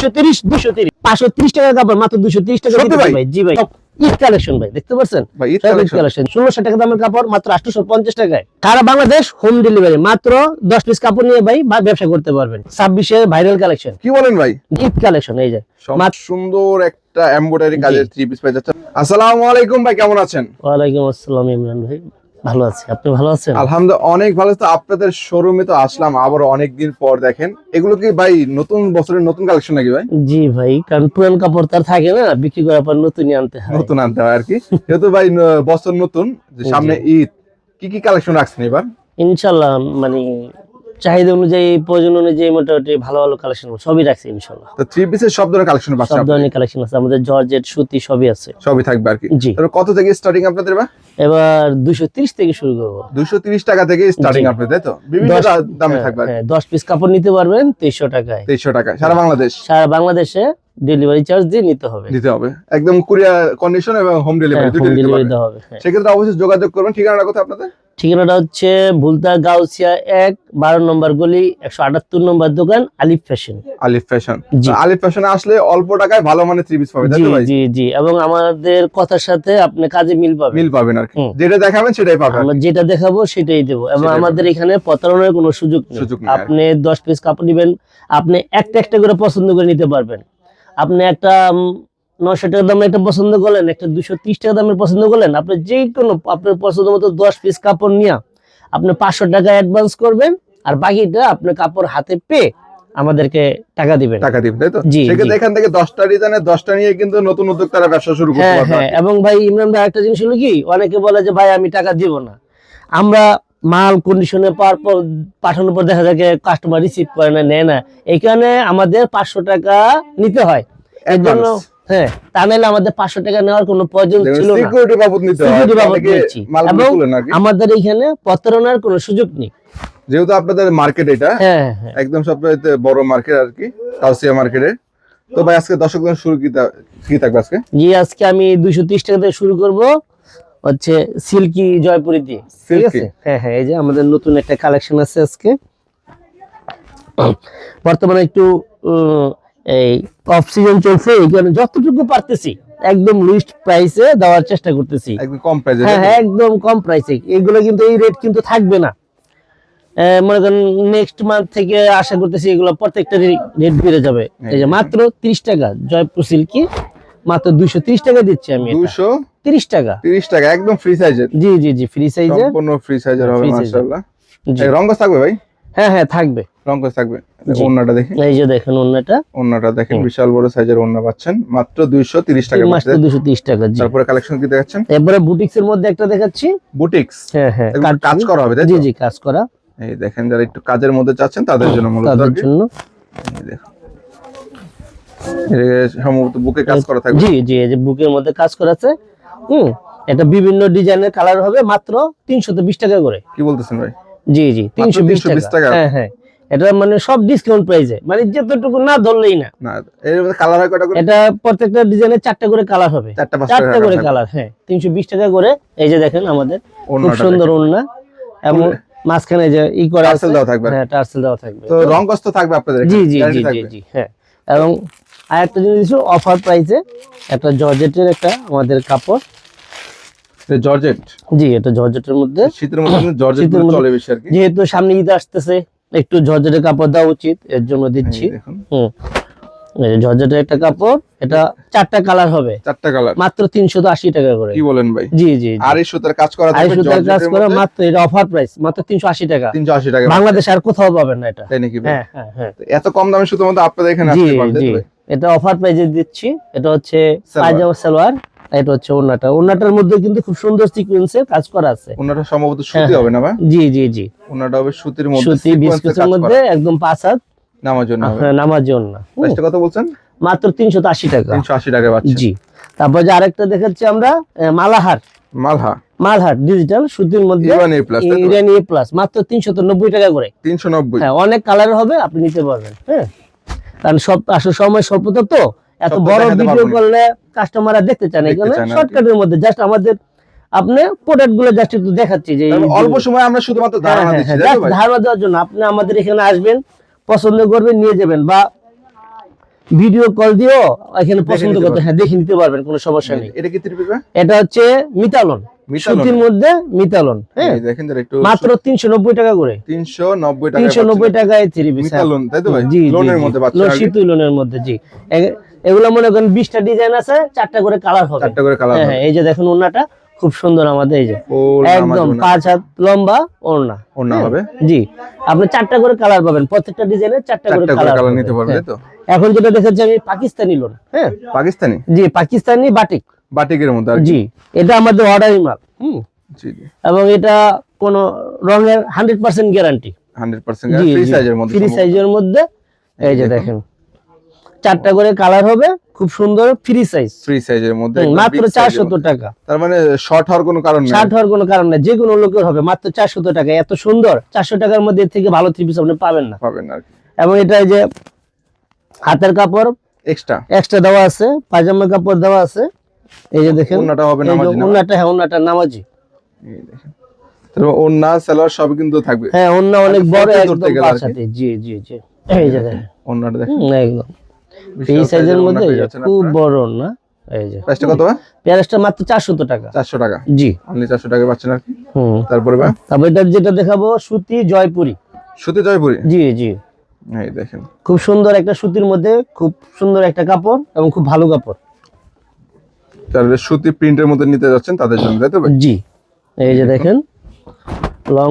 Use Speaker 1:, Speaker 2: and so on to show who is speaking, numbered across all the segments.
Speaker 1: দুশো তিরিশ দুশো তিরিশ। পাঁচশো ত্রিশ টাকা কাপড় মাত্র দুশো তিরিশ টাকা
Speaker 2: ভাই?
Speaker 1: ভাই জি ভাই। ঈদ কালেকশন ভাই দেখতে পাচ্ছেন?
Speaker 2: ভাই, ঈদ
Speaker 1: সব ঈদ
Speaker 2: collection।
Speaker 1: কালেকশন। ষোলোশো টাকা দামের কাপড় মাত্র আটশো পঞ্চাশ টাকায়। সারা বাংলাদেশ হোম ডেলিভারি মাত্র দশ পিস কাপড় নিয়ে ভাই বা ব্যবসা করতে পারবেন। ছাব্বিশে ভাইরাল কালেকশন
Speaker 2: কি বলেন ভাই?
Speaker 1: ঈদ কালেকশন এই যে।
Speaker 2: সুন্দর একটা এমব্রয়ডারি
Speaker 1: জি।
Speaker 2: কাজের থ্রি পিস পেয়ে যাচ্ছেন আসসালামু আলাইকুম ভাই কেমন আছেন?
Speaker 1: ওয়ালাইকুম আসসালাম ইমরান ভাই। ভালো আছি। আপনি ভালো আছেন?
Speaker 2: আলহামদুলিল্লাহ অনেক ভালো। তো আপনাদের শোরুমে তো আসলাম আবার অনেক দিন পর দেখেন। এগুলো কি ভাই নতুন বছরের নতুন কালেকশন নাকি ভাই?
Speaker 1: জি ভাই কারণ পুরান কাপড় তার থাকে না বিক্রি করার পর নতুনই আনতে হয়।
Speaker 2: নতুন আনতে হয় আর কি। যেহেতু ভাই বছর নতুন যে সামনে ঈদ কি কি কালেকশন রাখছেন এবার?
Speaker 1: ইনশাল্লাহ মানে চাহিদা অনুযায়ী প্রয়োজন অনুযায়ী মোটামুটি ভালো ভালো কালেকশন সবই রাখছি
Speaker 2: তো থ্রি পিসের সব ধরনের কালেকশন পাচ্ছেন
Speaker 1: সব ধরনের কালেকশন আছে আমাদের জর্জেট সুতি সবই আছে।
Speaker 2: সবই থাকবে আর কি। তাহলে কত থেকে স্টার্টিং আপনাদের এবার?
Speaker 1: এবার দুশো তিরিশ থেকে শুরু করব।
Speaker 2: টাকা থেকে স্টার্টিং। আপনাদের তাই তো? বিভিন্ন দামে
Speaker 1: হ্যাঁ,
Speaker 2: থাকবে
Speaker 1: হ্যাঁ, পিস কাপড় নিতে পারবেন তেইশশো টাকায়।
Speaker 2: তেইশশো টাকা সারা বাংলাদেশ?
Speaker 1: সারা বাংলাদেশে ডেলিভারি চার্জ দিয়ে নিতে হবে।
Speaker 2: দিতে হবে। একদম কুরিয়ার কন্ডিশন এবং হোম ডেলিভারি
Speaker 1: হ্যাঁ,
Speaker 2: দুটো দিতে
Speaker 1: হবে হ্যাঁ।
Speaker 2: সেক্ষেত্রে অবশ্যই যোগাযোগ করবেন। ঠিকানাটা কোথায় আপনাদের?
Speaker 1: ঠিকানাটা হচ্ছে ভুলতা গাউসিয়া এক বারো নম্বর গলি একশো আটাত্তর নম্বর দোকান আলিফ ফ্যাশন।
Speaker 2: আলিফ ফ্যাশন। আলিফ ফ্যাশনে আসলে অল্প টাকায় ভালো মানের থ্রি পিস পাবেন
Speaker 1: জি জি এবং আমাদের কথার সাথে আপনি কাজে মিল পাবেন।
Speaker 2: মিল পাবেন আর যেটা দেখাবেন সেটাই পাবেন
Speaker 1: আমরা যেটা দেখাবো সেটাই দেবো। এবং আমাদের এখানে প্রতারণার কোনো সুযোগ নেই। আপনি দশ পিস কাপড় নেবেন আপনি একটা একটা করে পছন্দ করে নিতে পারবেন। আপনি একটা নশো টাকা দামের একটা পছন্দ করলেন একটা দুশো ত্রিশ টাকা দামের পছন্দ করলেন আপনি যে কোনো আপনার পছন্দ মতো দশ পিস কাপড় নিয়ে আপনি পাঁচশো টাকা অ্যাডভান্স করবেন আর বাকিটা আপনি কাপড় হাতে পেয়ে আমাদেরকে টাকা দিবেন।
Speaker 2: টাকা দিবেন তাই তো? সেক্ষেত্রে এখান থেকে দশটা দশটা নিয়ে কিন্তু নতুন উদ্যোক্তারা ব্যবসা শুরু করতে
Speaker 1: হ্যাঁ
Speaker 2: পারবে
Speaker 1: হ্যাঁ এবং ভাই ইমরান ভাই একটা জিনিস হলো কি অনেকে বলে যে ভাই আমি টাকা দিব না। আমরা মাল কন্ডিশনে পাওয়ার পর পাঠানোর পর দেখা যায় কাস্টমার রিসিভ করে না নেয় না। এই কারণে আমাদের পাঁচশো টাকা নিতে হয়। এর জন্য হ্যাঁ তা নাহলে আমাদের পাঁচশো টাকা নেওয়ার কোনো প্রয়োজন ছিল না।
Speaker 2: সিকিউরিটি বাবদ নিতে
Speaker 1: বাবদ নিচ্ছি। এবং
Speaker 2: তুলেন আর কি।
Speaker 1: আমাদের এখানে প্রতারণার কোনো সুযোগ নেই।
Speaker 2: যেহেতু আপনাদের মার্কেট এটা
Speaker 1: হ্যাঁ হ্যাঁ।
Speaker 2: একদম সবচেয়ে বড় মার্কেট আর কি কাউসিয়া মার্কেটে তো ভাই আজকে দর্শকদের শুরু কি কি থাকবে আজকে?
Speaker 1: জি আজকে আমি দুইশো তিরিশ টাকা থেকে শুরু করব। হচ্ছে সিল্কি জয়পুরি দিয়ে। ঠিক আছে? হ্যাঁ হ্যাঁ এই যে আমাদের নতুন একটা কালেকশন আছে আজকে। বর্তমানে একটু এই অফ সিজন চলছে এই কারণে যতটুকু পারতেছি একদম লিস্ট প্রাইসে দেওয়ার চেষ্টা করতেছি।
Speaker 2: একদম কম প্রাইসে
Speaker 1: হ্যাঁ হ্যাঁ একদম কম প্রাইসে এগুলো কিন্তু এই রেট কিন্তু থাকবে না। মনে করেন নেক্সট মান্থ থেকে আশা করতেছি এগুলো প্রত্যেকটা রেট বেড়ে যাবে। এই যে মাত্র তিরিশ টাকা জয়পুর সিল্কি মাত্র দুইশো তিরিশ টাকা দিচ্ছি আমি এটা।
Speaker 2: দুশো
Speaker 1: তিরিশ টাকা।
Speaker 2: তিরিশ টাকা একদম ফ্রি সাইজের
Speaker 1: জি জি জি ফ্রি সাইজে
Speaker 2: সম্পূর্ণ ফ্রি সাইজের হবে। মাশাআল্লাহ। এই রঙ্গস থাকবে ভাই?
Speaker 1: হ্যাঁ হ্যাঁ থাকবে।
Speaker 2: রঙ্গস থাকবে। ওন্নাটা দেখি
Speaker 1: এই যে দেখেন অন্যটা
Speaker 2: ওন্নাটা দেখেন বিশাল বড় সাইজের ওন্না পাচ্ছেন। মাত্র দুইশো তিরিশ টাকা
Speaker 1: মাত্র দুশো তিরিশ টাকা জি।
Speaker 2: তারপরে কালেকশন কি দেখাচ্ছেন?
Speaker 1: এরপরে বুটিক্স এর মধ্যে একটা দেখাচ্ছি।
Speaker 2: বুটিক্স?
Speaker 1: হ্যাঁ হ্যাঁ
Speaker 2: কাজ করা হবে
Speaker 1: জি জি কাজ করা।
Speaker 2: এই দেখেন যারা একটু কাজের মধ্যে চাচ্ছেন তাদের জন্য মূলত
Speaker 1: তাদের জন্য।
Speaker 2: এই দেখুন। সম্ভবত বুকে কাজ করা থাকবে।
Speaker 1: জি জি এই যে বুকের মধ্যে কাজ করা আছে। হুম এটা বিভিন্ন ডিজাইনের কালার হবে মাত্র তিনশো বিশ টাকা করে।
Speaker 2: কি বলতেছেন ভাই?
Speaker 1: জি জি তিনশো বিশ
Speaker 2: 320 টাকা?
Speaker 1: টাকা। হ্যাঁ হ্যাঁ। এটা মানে সব ডিসকাউন্ট প্রাইসে মানে যতটুকু না ধরলেই না।
Speaker 2: না এর মধ্যে কালার হয় কয়টা করে?
Speaker 1: এটা প্রত্যেকটা ডিজাইনের চারটা করে কালার হবে।
Speaker 2: চারটা
Speaker 1: করে কালার হ্যাঁ তিনশো বিশ টাকা করে। এই যে দেখেন আমাদের খুব সুন্দর ওড়না। এবং মাঝখানে যে ই করা আছে
Speaker 2: টার্সেল দেওয়া থাকবে।
Speaker 1: হ্যাঁ টার্সেল দেওয়া থাকবে।
Speaker 2: তো রং কষ্ট থাকবে আপনাদের
Speaker 1: জি জি জি জি জি হ্যাঁ। এবং আর একটা জিনিস অফার প্রাইসে একটা জর্জেটের একটা আমাদের কাপড়।
Speaker 2: জর্জেট
Speaker 1: জি এটা জর্জেটের মধ্যে।
Speaker 2: শীতের মধ্যে জর্জেট চলে বেশি আর কি।
Speaker 1: যেহেতু সামনে ঈদ আসতেছে একটু জর্জেটের কাপড় দেওয়া উচিত এর জন্য দিচ্ছি। হুম। এই একটা কাপড় এটা চারটা কালার হবে।
Speaker 2: চারটা কালার।
Speaker 1: মাত্র তিনশো আশি টাকা করে।
Speaker 2: কি বলেন ভাই?
Speaker 1: জি জি
Speaker 2: আর এই সুতার কাজ করা
Speaker 1: আড়াই সুতার কাজ করা মাত্র এটা অফার প্রাইস মাত্র তিনশো আশি টাকা।
Speaker 2: 380 টাকা।
Speaker 1: বাংলাদেশ আর কোথাও পাবেন না এটা।
Speaker 2: তাই নাকি
Speaker 1: হ্যাঁ হ্যাঁ হ্যাঁ।
Speaker 2: এত কম দামে শুধুমাত্র আপনাদের এখানে
Speaker 1: জি জি। এটা অফার প্রাইজে দিচ্ছি এটা হচ্ছে। পায়জামা সালোয়ার। এটা হচ্ছে ওন্নাটা। ওন্নাটার মধ্যে কিন্তু খুব সুন্দর সিকোয়েন্সের কাজ করা আছে।
Speaker 2: ওনাটা সম্ভবত সুতি হবে না ভাই?
Speaker 1: জি জি জি।
Speaker 2: ওনাটা হবে সুতির মধ্যে
Speaker 1: সুতি বিস্কুটের মধ্যে একদম পাঁচ হাত।
Speaker 2: নামার জন্য
Speaker 1: নামার জন্য
Speaker 2: প্রাইসটা কত বলছেন?
Speaker 1: মাত্র তিনশো আশি টাকা।
Speaker 2: 380 টাকা পাচ্ছেন।
Speaker 1: জি। তারপর যে আরেকটা দেখাচ্ছি আমরা মালাহার।
Speaker 2: মালহা।
Speaker 1: মালহার ডিজিটাল সুতির মধ্যে
Speaker 2: ইরানি প্লাস
Speaker 1: ইরানি প্লাস মাত্র তিনশো নব্বই টাকা করে।
Speaker 2: 390
Speaker 1: হ্যাঁ অনেক কালার হবে আপনি নিতে পারবেন। হ্যাঁ। কারণ সব আসলে সময় স্বল্পতা তো এত বড় ভিডিও করলে কাস্টমাররা দেখতে চান এখানে শর্টকাটের মধ্যে জাস্ট আমাদের আপনি প্রোডাক্টগুলো জাস্ট একটু দেখাচ্ছি যে
Speaker 2: অল্প সময় আমরা শুধুমাত্র
Speaker 1: হ্যাঁ,
Speaker 2: ধারণা
Speaker 1: হ্যাঁ,
Speaker 2: দিচ্ছি
Speaker 1: হ্যাঁ, ধারণা দেওয়ার জন্য আপনি আমাদের এখানে আসবেন পছন্দ করবেন নিয়ে যাবেন বা ভিডিও কল দিয়েও এখানে পছন্দ করতে হ্যাঁ দেখে নিতে পারবেন কোনো সমস্যা নেই।
Speaker 2: এটা কি থ্রি
Speaker 1: এটা হচ্ছে মিতালন? সুতির মধ্যে মিতালন হ্যাঁ।
Speaker 2: দেখেন একটু
Speaker 1: মাত্র তিনশো নব্বই টাকা করে।
Speaker 2: তিনশো নব্বই টাকা
Speaker 1: তিনশো নব্বই টাকায় থ্রি পিস
Speaker 2: মিতালন তাই তো ভাই?
Speaker 1: জি
Speaker 2: লোনের মধ্যে কি?
Speaker 1: লোনের মধ্যে জি। এগুলো মনে করেন বিশটা ডিজাইন আছে চারটা করে কালার হবে।
Speaker 2: চারটা করে কালার
Speaker 1: হ্যাঁ হ্যাঁ এই যে দেখুন ওড়নাটা খুব সুন্দর আমাদের এই যে। একদম পাঁচ হাত লম্বা ওড়না।
Speaker 2: ওড়না
Speaker 1: হ্যাঁ,
Speaker 2: হবে?
Speaker 1: জি। আপনি চারটা করে কালার পাবেন প্রত্যেকটা ডিজাইনে চারটা করে কালার
Speaker 2: কালার নিতে পারবে তো?
Speaker 1: এখন যেটা দেখাচ্ছি আমি পাকিস্তানি লোন হ্যাঁ।
Speaker 2: পাকিস্তানি?
Speaker 1: জি পাকিস্তানি বাটিক
Speaker 2: বাটিকের মধ্যে
Speaker 1: জি এটা আমাদের অর্ডারি মাল হুম।
Speaker 2: জি
Speaker 1: এবং এটা কোনো রঙের hundred percent guarantee
Speaker 2: hundred percent
Speaker 1: জি
Speaker 2: ফ্রি সাইজের মধ্যে
Speaker 1: ফ্রি সাইজের মধ্যে এই যে দেখেন। চারটা করে কালার হবে খুব সুন্দর ফ্রি সাইজ
Speaker 2: ফ্রি সাইজের মধ্যে
Speaker 1: মাত্র
Speaker 2: big size এর
Speaker 1: চারশত
Speaker 2: মধ্যে।
Speaker 1: টাকা।
Speaker 2: তার মানে শর্ট হওয়ার কোনো কারণ নেই।
Speaker 1: ষাট হওয়ার কোনো কারণ নেই যে কোনো লোকের হবে মাত্র চারশত টাকা। এত সুন্দর চারশো টাকার মধ্যে থেকে ভালো থ্রি পিস আপনি পাবেন না।
Speaker 2: পাবেন কি।
Speaker 1: এবং এটা এই যে হাতের কাপড়
Speaker 2: এক্সট্রা
Speaker 1: এক্সট্রা দেওয়া আছে পায়জামা কাপড় দেওয়া আছে। এই যে দেখেন
Speaker 2: ওন্নাটা হবে নামাজি না?
Speaker 1: ওন্নাটা হ্যাঁ ওন্নাটা নামাজি।
Speaker 2: এই দেখেন। তারপর ওন্না সেলার সবই কিন্তু থাকবে।
Speaker 1: হ্যাঁ ওন্না অনেক বড় একদম জি জি জি। এই যে দেখেন।
Speaker 2: ওন্নাটা দেখেন।
Speaker 1: একদম। এই সাইজের মধ্যে খুব বড় না? এই যে।
Speaker 2: প্রাইসটা কত ভাই?
Speaker 1: মাত্র চারশত টাকা।
Speaker 2: চারশো টাকা?
Speaker 1: জি।
Speaker 2: অনলি চারশো টাকা পাচ্ছেন আর কি?
Speaker 1: হুম।
Speaker 2: তারপরে ভাই?
Speaker 1: তারপর এটা যেটা দেখাবো সুতি জয়পুরি।
Speaker 2: সুতি জয়পুরি?
Speaker 1: জি জি।
Speaker 2: এই দেখেন।
Speaker 1: খুব সুন্দর একটা সুতির মধ্যে খুব সুন্দর একটা কাপড় এবং খুব ভালো কাপড়।
Speaker 2: যারা সুতি প্রিন্টের মধ্যে নিতে যাচ্ছেন তাদের জন্য তাই তো
Speaker 1: জি। এই যে দেখেন লং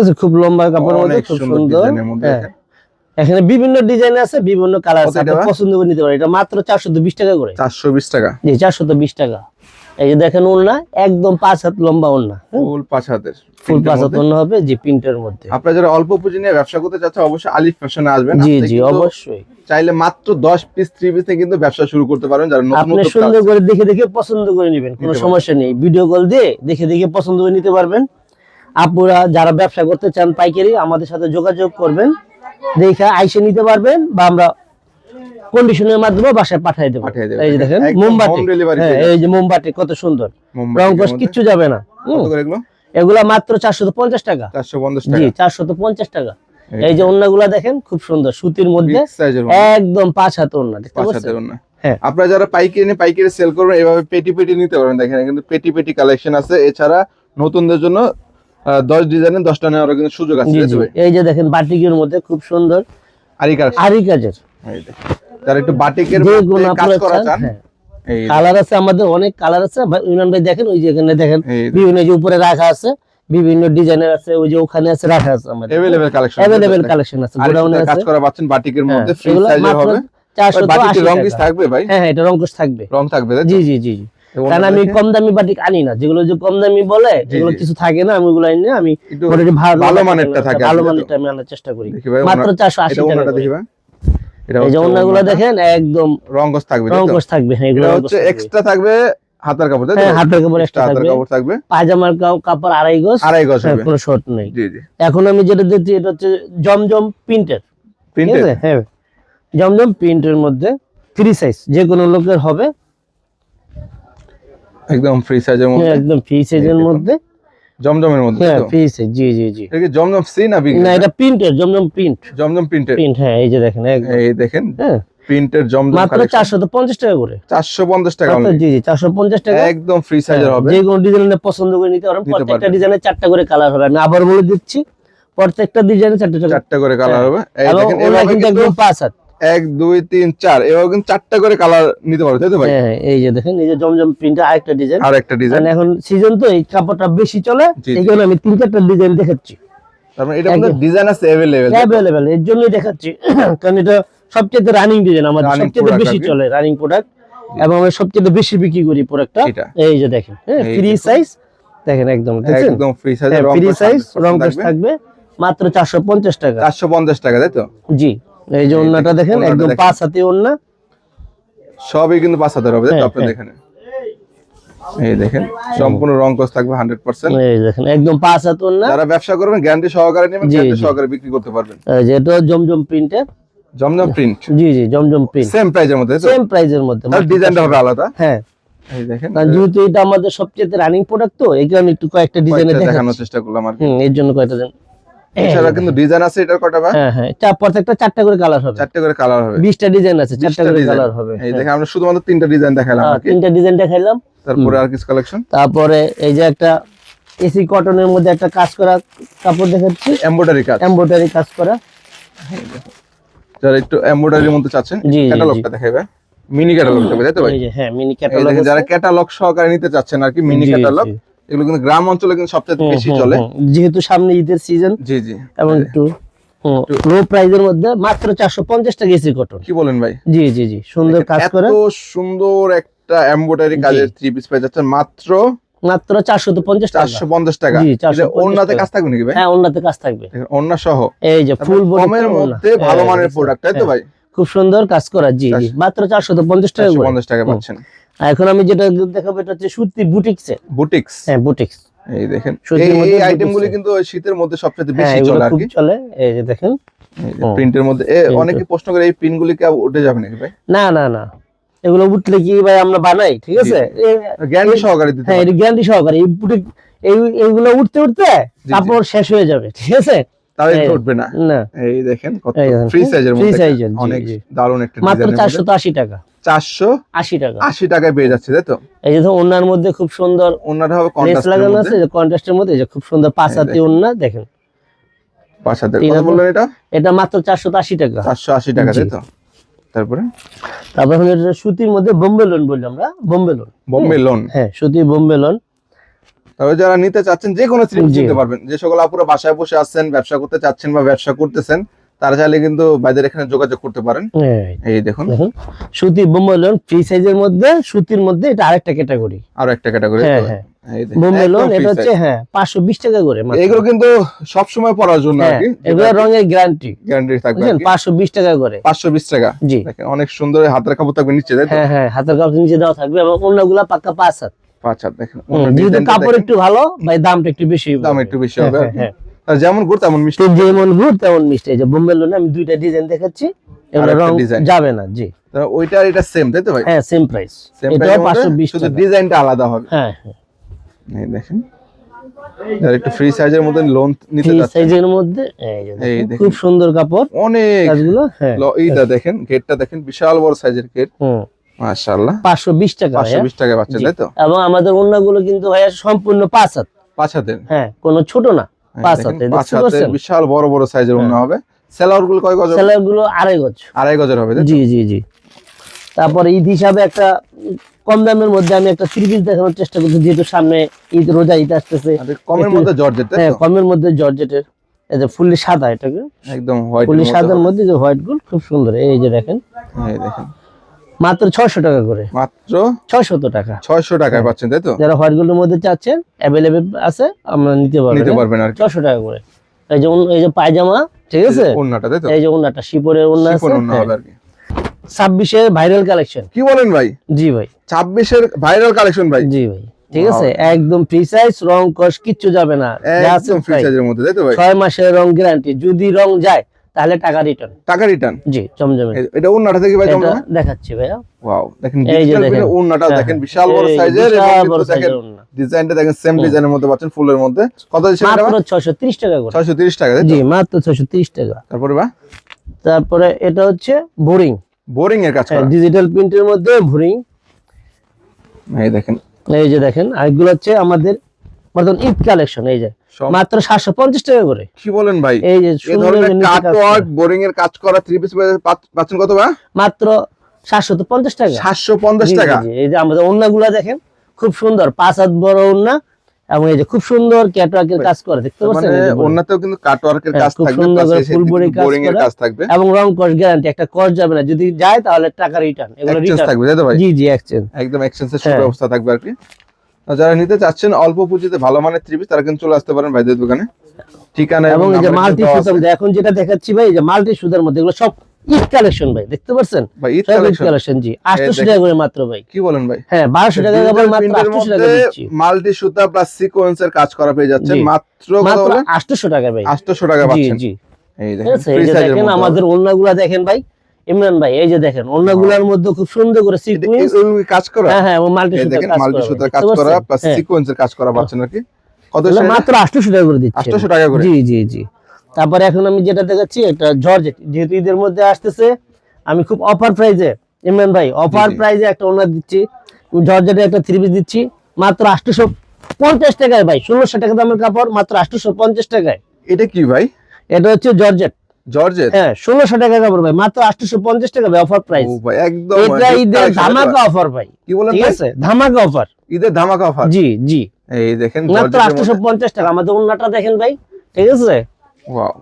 Speaker 1: আছে খুব লম্বা কাপড়ের মধ্যে খুব
Speaker 2: সুন্দর
Speaker 1: এখানে বিভিন্ন ডিজাইন আছে বিভিন্ন কালার আছে। আপনি পছন্দ করে নিতে পারেন। এটা মাত্র চারশো বিশ টাকা করে।
Speaker 2: চারশো বিশ টাকা?
Speaker 1: জি চারশো বিশ টাকা। এই যে দেখেন ওড়না একদম পাঁচ হাত লম্বা ওড়না
Speaker 2: ফুল পাঁচ হাতের।
Speaker 1: ফুল পাঁচ হাত। ওড়না হবে জি প্রিন্টের মধ্যে।
Speaker 2: আপনারা যারা অল্প পুঁজি নিয়ে ব্যবসা করতে চাচ্ছেন অবশ্যই আলিফ ফ্যাশনে আসবেন।
Speaker 1: জি জি অবশ্যই।
Speaker 2: চাইলে মাত্র দশ পিস থ্রি পিস কিন্তু ব্যবসা শুরু করতে পারেন যারা নতুন
Speaker 1: আপনি সুন্দর করে দেখে দেখে পছন্দ করে নেবেন কোনো সমস্যা নেই। ভিডিও কল দিয়ে দেখে দেখে পছন্দ করে নিতে পারবেন। আপুরা যারা ব্যবসা করতে চান পাইকারি আমাদের সাথে যোগাযোগ করবেন। দেখে আইসে নিতে পারবেন বা আমরা কন্ডিশনের মাধ্যমে বাসায় পাঠিয়ে দেবো। এই যে দেখেন মোমবাতি। হ্যাঁ এই যে মোমবাতি কত সুন্দর। রং
Speaker 2: মধ্যে।
Speaker 1: কিচ্ছু যাবে না।
Speaker 2: এগুলো?
Speaker 1: মাত্র চারশো পঞ্চাশ টাকা। জি চারশো পঞ্চাশ টাকা।
Speaker 2: এই
Speaker 1: যে ওন্নাগুলা দেখেন খুব সুন্দর। সুতির মধ্যে একদম পাঁচ হাত ওন্না দেখতে পাচ্ছেন। হ্যাঁ।
Speaker 2: আপনারা যারা পাইকারি নিয়ে পাইকারি সেল করবেন এভাবে পেটি পেটি নিতে পারবেন। দেখেন কিন্তু পেটি পেটি কালেকশন আছে। এছাড়া নতুনদের জন্য দশ দশটা নেওয়ার কিন্তু সুযোগ আছে?
Speaker 1: এই যে দেখেন বাটিকের মধ্যে খুব সুন্দর
Speaker 2: আরি কাজ।
Speaker 1: আরি কাজের।
Speaker 2: এই একটু বাটিকের কাজ করা
Speaker 1: চান, হ্যাঁ। কালার আছে আমাদের অনেক কালার আছে। ইমরান ভাই দেখেন ওই যে এখানে দেখেন বিভিন্ন যে উপরে রাখা আছে বিভিন্ন ডিজাইনের আছে ওই যে ওখানে আছে রাখা আছে আমাদের।
Speaker 2: অ্যাভেলেবেল কালেকশন
Speaker 1: অ্যাভেলেবেল কালেকশন আছে গোডাউনে
Speaker 2: কাজ করা পাচ্ছেন বাটিকের
Speaker 1: হ্যাঁ,
Speaker 2: মধ্যে ফ্রি
Speaker 1: মাত্র
Speaker 2: হবে।
Speaker 1: চারশো
Speaker 2: বাটিকের রং থাকবে ভাই?
Speaker 1: হ্যাঁ হ্যাঁ এটা রঙ্কশ থাকবে।
Speaker 2: রং থাকবে
Speaker 1: জি জি জি জি। কারণ আমি কম দামি বাটিক আনি না। যেগুলো যে কম দামি বলে যেগুলো কিছু থাকে না আমি ওগুলো আনি আমি ভালো
Speaker 2: মানেরটা থাকে
Speaker 1: ভালো মানেরটা আমি আনার চেষ্টা করি। মাত্র
Speaker 2: ওনার-
Speaker 1: চারশো আশি
Speaker 2: এটা
Speaker 1: টাকা এই যে ওনাগুলো দেখেন একদম
Speaker 2: থাকবে
Speaker 1: থাকবে হ্যাঁ এগুলো
Speaker 2: হচ্ছে এক্সট্রা থাকবে হাতার কাপড় তাই
Speaker 1: হ্যাঁ হাতের কাপড় এক্সট্রা
Speaker 2: হাতার কাপড় থাকবে।
Speaker 1: পায়জামার কাপড় আড়াই গজ
Speaker 2: আড়াই গজ
Speaker 1: হ্যাঁ,
Speaker 2: হবে।
Speaker 1: কোনো শর্ট নেই।
Speaker 2: জি জি।
Speaker 1: এখন আমি যেটা দিচ্ছি এটা হচ্ছে জমজম প্রিন্টের। আছে? হ্যাঁ। জমজম প্রিন্টের মধ্যে থ্রি সাইজ যে কোনো লোকের হবে
Speaker 2: একদম ফ্রি সাইজের
Speaker 1: হ্যাঁ,
Speaker 2: মধ্যে?
Speaker 1: একদম ফ্রি সাইজের মধ্যে।
Speaker 2: জমজমের মধ্যে
Speaker 1: হ্যাঁ ফ্রি সাইজ জি জি জি।
Speaker 2: এটা জমজম সি না বিগ
Speaker 1: না এটা প্রিন্টের জমজম প্রিন্ট
Speaker 2: জমজম প্রিন্টেড
Speaker 1: প্রিন্ট হ্যাঁ এই যে দেখেন একদম
Speaker 2: এই দেখেন
Speaker 1: হ্যাঁ।
Speaker 2: প্রিন্টের জমজম
Speaker 1: মাত্র চারশো তো পঞ্চাশ টাকা করে।
Speaker 2: চারশো পঞ্চাশ টাকা
Speaker 1: মাত্র জি জি চারশো পঞ্চাশ টাকা।
Speaker 2: একদম ফ্রি সাইজের
Speaker 1: হ্যাঁ,
Speaker 2: হবে।
Speaker 1: যে কোনো ডিজাইনের পছন্দ করে নিতে পারেন। প্রত্যেকটা। ডিজাইনের চারটা করে কালার হবে। আমি আবার বলে দিচ্ছি প্রত্যেকটা ডিজাইনের চারটা
Speaker 2: চারটা করে কালার হবে। এই
Speaker 1: হ্যাঁ।
Speaker 2: দেখেন
Speaker 1: কিন্তু
Speaker 2: কিন্তু
Speaker 1: একদম পাঁচ হাত।
Speaker 2: এক দুই তিন চার। এবার কিন্তু চারটা করে কালার নিতে পারবে তাই তো ভাই?
Speaker 1: হ্যাঁ হ্যাঁ, এই যে দেখেন এই যে জমজম প্রিন্টের আরেকটা ডিজাইন
Speaker 2: আর একটা ডিজাইন
Speaker 1: কারণ এখন সিজন তো এই কাপড়টা বেশি চলে। এই কারণে আমি তিন চারটা ডিজাইন দেখাচ্ছি।
Speaker 2: তারপরে এটা মধ্যে ডিজাইন আছে অ্যাভেলেবেল
Speaker 1: অ্যাভেলেবেল এর জন্যই দেখাচ্ছি। কারণ এটা সবচেয়ে রানিং ডিজাইন আমাদের সবচেয়ে বেশি চলে রানিং প্রোডাক্ট এবং আমরা সবচেয়ে বেশি বিক্রি করি প্রোডাক্টটা। এই যে দেখেন হ্যাঁ ফ্রি সাইজ দেখেন। একদম
Speaker 2: একদম ফ্রি সাইজের রং
Speaker 1: ফ্রি সাইজ রং
Speaker 2: থাকবে।
Speaker 1: থাকবে মাত্র চারশো পঞ্চাশ টাকা।
Speaker 2: চারশো পঞ্চাশ টাকা তাই তো?
Speaker 1: জি। এই যে ওন্নাটা
Speaker 2: দেখেন,
Speaker 1: একদম পাঁচ হাতে ওন্না।
Speaker 2: সবই কিন্তু পাঁচ হাজার হবে
Speaker 1: হ্যাঁ,
Speaker 2: আপনার
Speaker 1: হ্যাঁ।
Speaker 2: দেখেন। এই দেখেন সম্পূর্ণ রং কস থাকবে হান্ড্রেড পার্সেন্ট।
Speaker 1: এই দেখেন একদম পাঁচ হাত ওন্না।
Speaker 2: যারা ব্যবসা করবেন গ্যারান্টি সহকারে নেবেন গ্যারান্টি সহকারে বিক্রি করতে পারবেন।
Speaker 1: এই যে এটা জমজম প্রিন্টের
Speaker 2: জমজম প্রিন্ট
Speaker 1: জি জি জমজম প্রিন্ট
Speaker 2: সেম প্রাইজের মধ্যে
Speaker 1: সেম প্রাইজের মধ্যে
Speaker 2: তার ডিজাইনটা হবে আলাদা।
Speaker 1: হ্যাঁ।
Speaker 2: এই দেখেন
Speaker 1: যেহেতু এটা আমাদের সবচেয়ে রানিং প্রোডাক্ট তো এই কারণে একটু কয়েকটা ডিজাইনে দেখানোর
Speaker 2: চেষ্টা করলাম আর কি।
Speaker 1: এর জন্য কয়েকটা দেন
Speaker 2: এছাড়া কিন্তু ডিজাইন আছে এটার কটা
Speaker 1: হ্যাঁ হ্যাঁ। চার প্রত্যেকটা চারটা করে কালার হবে।
Speaker 2: চারটে করে কালার হবে।
Speaker 1: বিশটা ডিজাইন আছে চারটা করে কালার হবে
Speaker 2: এই
Speaker 1: হ্যাঁ।
Speaker 2: দেখেন আমরা শুধুমাত্র তিনটা ডিজাইন দেখালাম
Speaker 1: আহ,
Speaker 2: আর
Speaker 1: তিনটা ডিজাইন দেখাইলাম।
Speaker 2: তারপরে আর কিছু কালেকশন
Speaker 1: তারপরে এই যে একটা এসি কটনের মধ্যে একটা কাজ করা কাপড় দেখাচ্ছি।
Speaker 2: এমব্রয়ডারি কাজ।
Speaker 1: এমব্রয়ডারি কাজ করা।
Speaker 2: যারা একটু এমব্রয়ডারির মধ্যে চাচ্ছেন ক্যাটালগটা দেখাবে মিনি ক্যাটালগটা তাই তো ভাই?
Speaker 1: হ্যাঁ মিনি ক্যাটালগ
Speaker 2: যারা ক্যাটালগ সহকারে নিতে চাচ্ছেন আর কি মিনি ক্যাটালগ এগুলো কিন্তু গ্রাম অঞ্চলে কিন্তু সবচেয়ে বেশি চলে।
Speaker 1: যেহেতু সামনে ঈদের সিজন
Speaker 2: জি জি।
Speaker 1: এবং একটু লো প্রাইজের মধ্যে মাত্র চারশো পঞ্চাশ টাকা এসি কটন
Speaker 2: কি বলেন ভাই?
Speaker 1: জি জি জি সুন্দর কাজ
Speaker 2: এত সুন্দর একটা এমব্রয়ডারি কাজের থ্রি পিস পেয়ে যাচ্ছেন মাত্র
Speaker 1: মাত্র চারশো তো পঞ্চাশ টাকা।
Speaker 2: চারশো পঞ্চাশ টাকা।
Speaker 1: জি, 450
Speaker 2: ওন্নাতে কাজ থাকবে নাকি ভাই?
Speaker 1: হ্যাঁ অন্যতে কাজ থাকবে।
Speaker 2: ওন্না সহ।
Speaker 1: এই যে ফুল
Speaker 2: তারপর মধ্যে ভালো মানের প্রোডাক্ট তাই তো ভাই?
Speaker 1: খুব সুন্দর কাজ করা জি জি। মাত্র চারশো তো পঞ্চাশ টাকা
Speaker 2: চারশো
Speaker 1: করে
Speaker 2: পঞ্চাশ টাকা
Speaker 1: হুম।
Speaker 2: পাচ্ছেন।
Speaker 1: এখন আমি যেটা দেখাবো এটা হচ্ছে সুতি বুটিক্সে
Speaker 2: বুটিক্স।
Speaker 1: হ্যাঁ বুটিক্স।
Speaker 2: এই দেখেন
Speaker 1: সুতির
Speaker 2: এই-
Speaker 1: মধ্যে
Speaker 2: এই
Speaker 1: আইটেমগুলি
Speaker 2: কিন্তু শীতের মধ্যে সবচেয়ে
Speaker 1: হ্যাঁ
Speaker 2: বেশি চলে আর কি।
Speaker 1: চলে। এই যে দেখেন।
Speaker 2: প্রিন্টের মধ্যে এ, অনেকে প্রশ্ন করে এই পিন গুলি কি উঠে যাবে নাকি ভাই?
Speaker 1: না না না। এগুলো উঠলে কি ভাই আমরা বানাই ঠিক আছে?
Speaker 2: গ্যারান্টি সহকারে দিতে
Speaker 1: হ্যাঁ গ্যারান্টি সহকারে। এই বুটিক এই এইগুলো উঠতে উঠতে তারপর শেষ হয়ে যাবে ঠিক আছে? এই-
Speaker 2: উঠবে না।
Speaker 1: না।
Speaker 2: এই দেখেন কত ফ্রি সাইজের মধ্যে অনেক
Speaker 1: জি।
Speaker 2: দারুণ একটা
Speaker 1: মাত্র
Speaker 2: ডিজাইনের
Speaker 1: চারশো
Speaker 2: মধ্যে।
Speaker 1: তো আশি টাকা।
Speaker 2: চারশো
Speaker 1: আশি টাকা।
Speaker 2: আশি টাকায় পেয়ে যাচ্ছে তাই তো?
Speaker 1: এই যে ওনার মধ্যে খুব সুন্দর
Speaker 2: ওনাটা হবে
Speaker 1: লাগানো আছে যে কন্ট্রাস্টের মধ্যে যে খুব সুন্দর হাতি
Speaker 2: দেখেন। কত বললেন এটা?
Speaker 1: এটা মাত্র চারশো আশি টাকা।
Speaker 2: চারশো আশি টাকা তাই তো? তারপরে?
Speaker 1: তারপর এখন সুতির মধ্যে বোম্বে লোন বলি আমরা বোম্বে লোন
Speaker 2: বোম্বে লোন
Speaker 1: হ্যাঁ সুতি বোম্বে লোন
Speaker 2: তবে যারা নিতে চাচ্ছেন যে কোনো নিতে পারবেন। যে সকল আপুরা বাসায় বসে আছেন ব্যবসা করতে চাচ্ছেন বা ব্যবসা করতেছেন তারা চাইলে কিন্তু বাইদের এখানে যোগাযোগ করতে পারেন।
Speaker 1: এই
Speaker 2: দেখুন।
Speaker 1: সুতি বোম্বে লোন ফ্রি সাইজের মধ্যে সুতির মধ্যে এটা আরেকটা ক্যাটাগরি
Speaker 2: আরও একটা ক্যাটাগরি
Speaker 1: হ্যাঁ হ্যাঁ।
Speaker 2: এই দেখুন,
Speaker 1: বোম্বে
Speaker 2: একদম
Speaker 1: লোন এটা হচ্ছে হ্যাঁ পাঁচশো বিশ টাকা করে
Speaker 2: এগুলো কিন্তু সব সময় পরার জন্য আর
Speaker 1: হ্যাঁ
Speaker 2: কি।
Speaker 1: এগুলো রঙের গ্যারান্টি
Speaker 2: গ্যারান্টি থাকবে
Speaker 1: বুঝলেন পাঁচশো বিশ টাকা করে।
Speaker 2: পাঁচশো বিশ টাকা।
Speaker 1: জি।
Speaker 2: অনেক সুন্দর হাতের কাপড় থাকবে নিচে তাই
Speaker 1: হ্যাঁ হ্যাঁ হাতের কাপড় নিচে দেওয়া থাকবে এবং অন্যগুলা পাক্কা পাঁচ হাত।
Speaker 2: পাঁচ হাত দেখেন।
Speaker 1: কাপড় একটু ভালো ভাই দামটা একটু বেশি
Speaker 2: দাম একটু বেশি
Speaker 1: হ্যাঁ,
Speaker 2: হবে
Speaker 1: হ্যাঁ। হ্যাঁ।
Speaker 2: যেমন গুড় তেমন মিষ্টি।
Speaker 1: যেমন গুড় তেমন মিষ্টি। এই যে বোম্বে লোনে আমি দুইটা ডিজাইন দেখাচ্ছি। এগুলো রং যাবে না জি।
Speaker 2: তো ওইটা আর এটা সেম তাই তো ভাই?
Speaker 1: হ্যাঁ সেম প্রাইস পাঁচশো বিশ
Speaker 2: শুধু ডিজাইনটা আলাদা হবে।
Speaker 1: হ্যাঁ হ্যাঁ।
Speaker 2: এই দেখেন। একটু ফ্রি সাইজের মধ্যে লোন নিতে
Speaker 1: থ্রি সাইজের মধ্যে এই দেখুন। খুব সুন্দর কাপড়।
Speaker 2: অনেক।
Speaker 1: কাজগুলো হ্যাঁ।
Speaker 2: এইটা দেখেন গেটটা দেখেন বিশাল বড় সাইজের গেট
Speaker 1: হুম।
Speaker 2: মাশাআল্লাহ।
Speaker 1: পাঁচশো বিশ টাকা
Speaker 2: পাঁচশো
Speaker 1: ভাইয়া।
Speaker 2: বিশ টাকা পাচ্ছেন তাই তো?
Speaker 1: এবং আমাদের অন্যগুলো কিন্তু ভাইয়া সম্পূর্ণ পাঁচ হাত।
Speaker 2: পাঁচ হাতের?
Speaker 1: হ্যাঁ কোনো ছোট না। পাঁচ
Speaker 2: পাঁচ বিশাল বড় বড় সাইজের অন্য হবে। সেলারগুলো কয় গজ
Speaker 1: সেলারগুলো আড়াই গজ।
Speaker 2: আড়াই গজের হবে
Speaker 1: জি জি জি। তারপরে ঈদ হিসাবে একটা কম দামের মধ্যে আমি একটা পিস দেখানোর চেষ্টা করছি যেহেতু সামনে ঈদ রোজা ঈদ আসতেছে।
Speaker 2: কমের মধ্যে জর্জেট
Speaker 1: হ্যাঁ কমের মধ্যে জর্জেটের। এই যে ফুললি সাদা এটাকে।
Speaker 2: একদম হোয়াইট
Speaker 1: ফুললি সাদার মধ্যে যে হোয়াইট গুল খুব সুন্দর। এই যে দেখেন।
Speaker 2: এই দেখেন।
Speaker 1: মাত্র ছয়শো টাকা করে।
Speaker 2: মাত্র
Speaker 1: ছয়শত টাকা।
Speaker 2: ছয়শো টাকায় পাচ্ছেন তাই তো?
Speaker 1: যারা হোয়াইট গোল্ডের মধ্যে চাচ্ছেন অ্যাভেলেবেল আছে আমরা নিতে
Speaker 2: নিতে পারবেন আর
Speaker 1: ছয়শো টাকা করে। এই যে এই যে পায়জামা ঠিক আছে?
Speaker 2: ওন্নাটা তাই তো?
Speaker 1: এই যে উন্নাটা শিপরের আছে
Speaker 2: ওন্না হবে আর কি।
Speaker 1: ছাব্বিশে ভাইরাল কালেকশন
Speaker 2: কি বলেন ভাই?
Speaker 1: জি ভাই।
Speaker 2: ছাব্বিশের ভাইরাল কালেকশন ভাই।
Speaker 1: জি ভাই। ঠিক আছে? একদম প্রিসাইজ রং কস কিচ্ছু যাবে না। আছে
Speaker 2: একদম ফ্রি সাইজের মধ্যে তাই তো ভাই?
Speaker 1: ছয় মাসের রং গ্যারান্টি যদি রং যায় তাহলে টাকা রিটার্ন
Speaker 2: টাকা রিটার্ন
Speaker 1: জি জমজমে
Speaker 2: এটা ওন্নাটা থেকে ভাই জমজমে
Speaker 1: দেখাচ্ছি ভাইয়া।
Speaker 2: ওয়াও দেখেন ডিজিটাল। প্রিন্টের
Speaker 1: হ্যাঁ,
Speaker 2: দেখেন বিশাল বড় সাইজের এবং
Speaker 1: বড়
Speaker 2: দেখেন ডিজাইনটা দেখেন সেম ডিজাইনের মধ্যে পাচ্ছেন ফুলের মধ্যে। কত দিচ্ছেন এটা
Speaker 1: মাত্র ছয়শো ত্রিশ টাকা করে।
Speaker 2: ছয়শো তিরিশ টাকা
Speaker 1: জি মাত্র ছয়শো ত্রিশ টাকা।
Speaker 2: তারপরে বা?
Speaker 1: তারপরে এটা হচ্ছে বোরিং।
Speaker 2: বোরিং এর কাজ করা।
Speaker 1: ডিজিটাল প্রিন্টের মধ্যে বোরিং।
Speaker 2: এই দেখেন।
Speaker 1: এই যে দেখেন আর এগুলো হচ্ছে আমাদের বর্তমান ঈদ কালেকশন এই যে মাত্র সাতশো পঞ্চাশ টাকা করে।
Speaker 2: কি বলেন ভাই?
Speaker 1: এই যে
Speaker 2: এই
Speaker 1: সুন্দর
Speaker 2: ধরনের কাট ওয়ার্ক বোরিং এর কাজ করা থ্রি পিস পাচ্ছেন কত বা
Speaker 1: মাত্র সাতশো তো পঞ্চাশ টাকা।
Speaker 2: সাতশো পঞ্চাশ
Speaker 1: জি, জি,
Speaker 2: টাকা?
Speaker 1: জি। এই যে আমাদের ওন্নাগুলা দেখেন খুব সুন্দর। পাঁচ হাত বড় ওন্না এবং এই যে খুব সুন্দর ক্যাটওয়ার্কের কাজ করে দেখতে পাচ্ছেন
Speaker 2: মানে
Speaker 1: বড়।
Speaker 2: অন্যতেও কিন্তু কাট ওয়ার্কের
Speaker 1: হ্যাঁ,
Speaker 2: কাজ থাকবে
Speaker 1: ফুল
Speaker 2: বোরিং এর। কাজ থাকবে।
Speaker 1: এবং রং কস গ্যারান্টি একটা কস যাবে না। যদি যায় তাহলে টাকা রিটার্ন এগুলো রিটার্ন
Speaker 2: থাকবে তাই তো ভাই?
Speaker 1: জি জি এক্সচেঞ্জ
Speaker 2: একদম এক্সচেঞ্জের
Speaker 1: হ্যাঁ।
Speaker 2: সুব্যবস্থা থাকবে আর কি। যারা নিতে চাচ্ছেন অল্প পুঁজিতে ভালো মানের থ্রি পিস তারা কিন্তু চলে আসতে পারেন ভাইদের দোকানে। ঠিকানা
Speaker 1: এবং এই যে মাল্টি সুতার। এখন যেটা দেখাচ্ছি ভাই এই যে মাল্টি সুতার মধ্যে এগুলো সব ঈদ কালেকশন ভাই দেখতে পাচ্ছেন
Speaker 2: ভাই ঈদ কালেকশন।
Speaker 1: জি আটশো
Speaker 2: দেখেন।
Speaker 1: টাকা করে মাত্র ভাই।
Speaker 2: কি বলেন ভাই?
Speaker 1: হ্যাঁ বারোশো টাকা আবার মাত্র
Speaker 2: প্রিন্টের
Speaker 1: আটশো টাকা দিচ্ছি।
Speaker 2: মাল্টি সুতা প্লাস সিকোয়েন্সের কাজ করা পেয়ে যাচ্ছেন। মাত্র কত বলেন
Speaker 1: আটশো টাকা ভাই।
Speaker 2: 800 টাকা
Speaker 1: জি
Speaker 2: পাচ্ছেন।
Speaker 1: জি।
Speaker 2: এই দেখেন
Speaker 1: আছে
Speaker 2: ফ্রি
Speaker 1: এই দেখেন আমাদের ওড়নাগুলা দেখেন ভাই। ইমরান ভাই এই যে দেখেন ওড়নাগুলার মধ্যে খুব সুন্দর করে সিকুয়েন্স
Speaker 2: কাজ করা?
Speaker 1: হ্যাঁ হ্যাঁ মাল্টি সুতার
Speaker 2: মাল্টি সুতার কাজ করা প্লাস
Speaker 1: হ্যাঁ,
Speaker 2: সিকোয়েন্সের কাজ করা পাচ্ছেন নাকি? কত
Speaker 1: মাত্র আটশো টাকা করে দিচ্ছে।
Speaker 2: 800 টাকা করে?
Speaker 1: জি জি জি। তারপরে এখন আমি যেটা দেখাচ্ছি একটা জর্জেট যেহেতু ঈদের মধ্যে আসতেছে আমি খুব অফার প্রাইজে ইমরান ভাই অফার প্রাইজে একটা ওনার দিচ্ছি। জর্জেটের একটা থ্রি পিস দিচ্ছি মাত্র আটশোশো পঞ্চাশ টাকায় ভাই ষোলোশো টাকা দামের কাপড় মাত্র আটশোশো পঞ্চাশ টাকায়।
Speaker 2: এটা কি ভাই?
Speaker 1: এটা হচ্ছে জর্জেট
Speaker 2: জর্জেট?
Speaker 1: হ্যাঁ টাকা কাপড় ভাই মাত্র আটশোশো পঞ্চাশ টাকা ভাই অফার প্রাইস
Speaker 2: ও ভাই একদম
Speaker 1: এটা ঈদের ধামাকা অফার ভাই।
Speaker 2: কি বলেন
Speaker 1: ঠিক আছে? ধামাকা অফার
Speaker 2: ঈদের ধামাকা অফার
Speaker 1: জি জি।
Speaker 2: এই দেখেন
Speaker 1: মাত্র আটশোশো পঞ্চাশ টাকা। আমাদের দেখেন ভাই। ঠিক আছে?
Speaker 2: ওয়াও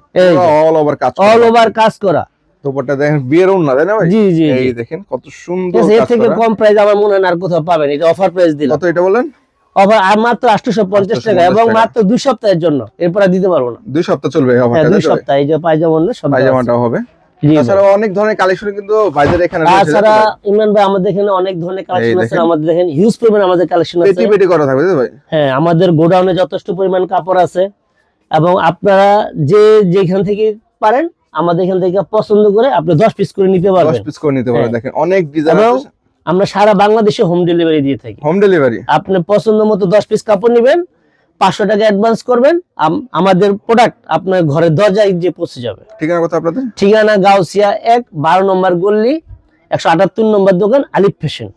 Speaker 2: অল ওভার কাজ
Speaker 1: অল ওভার কাজ করা।
Speaker 2: তোপরটা দেখেন বিয়ের ওন্না তাই না ভাই?
Speaker 1: জি জি
Speaker 2: এই দেখেন কত সুন্দর
Speaker 1: এর থেকে কম প্রাইস আমার মনে হয় আর কোথাও পাবেন। এটা অফার প্রাইস দিলাম।
Speaker 2: কত এটা বলেন?
Speaker 1: অফার আর মাত্র আটশোশো পঞ্চাশ টাকা এবং মাত্র দুই সপ্তাহের জন্য। এরপর দিতে পারব না।
Speaker 2: দুই সপ্তাহ চলবে
Speaker 1: হ্যাঁ দুই
Speaker 2: তাই তো? ভাই?
Speaker 1: সপ্তাহ এই যে পায়জামা সব দেওয়া
Speaker 2: হবে।
Speaker 1: জি ভাই।
Speaker 2: তাছাড়া অনেক ধরনের কালেকশন কিন্তু ভাইদের এখানে
Speaker 1: তাছাড়া ইমরান ভাই আমাদের এখানে অনেক ধরনের কালেকশন আছে। আমাদের দেখেন হিউজ পরিমাণ আমাদের কালেকশন আছে।
Speaker 2: পেটি পেটি করা থাকবে ভাই?
Speaker 1: হ্যাঁ আমাদের গোডাউনে যথেষ্ট পরিমাণ কাপড় আছে। এবং আপনারা যে যেখান থেকে পারেন আমাদের এখান থেকে পছন্দ করে আপনি দশ পিস করে নিতে
Speaker 2: দশ
Speaker 1: পারবেন।
Speaker 2: পিস করে নিতে পারবে
Speaker 1: হ্যাঁ।
Speaker 2: দেখেন। অনেক ডিজাইন আছে।
Speaker 1: আমরা সারা বাংলাদেশে হোম ডেলিভারি দিয়ে থাকি।
Speaker 2: হোম ডেলিভারি
Speaker 1: আপনি পছন্দ মতো দশ পিস কাপড় নেবেন পাঁচশো টাকা অ্যাডভান্স করবেন আম- আমাদের প্রোডাক্ট আপনার ঘরের দরজায় গিয়ে পৌঁছে যাবে।
Speaker 2: ঠিকানা কথা আপনাদের?
Speaker 1: ঠিকানা গাউসিয়া এক বারো নম্বর গল্লি একশো আটাত্তর নম্বর দোকান আলিফ ফ্যাশন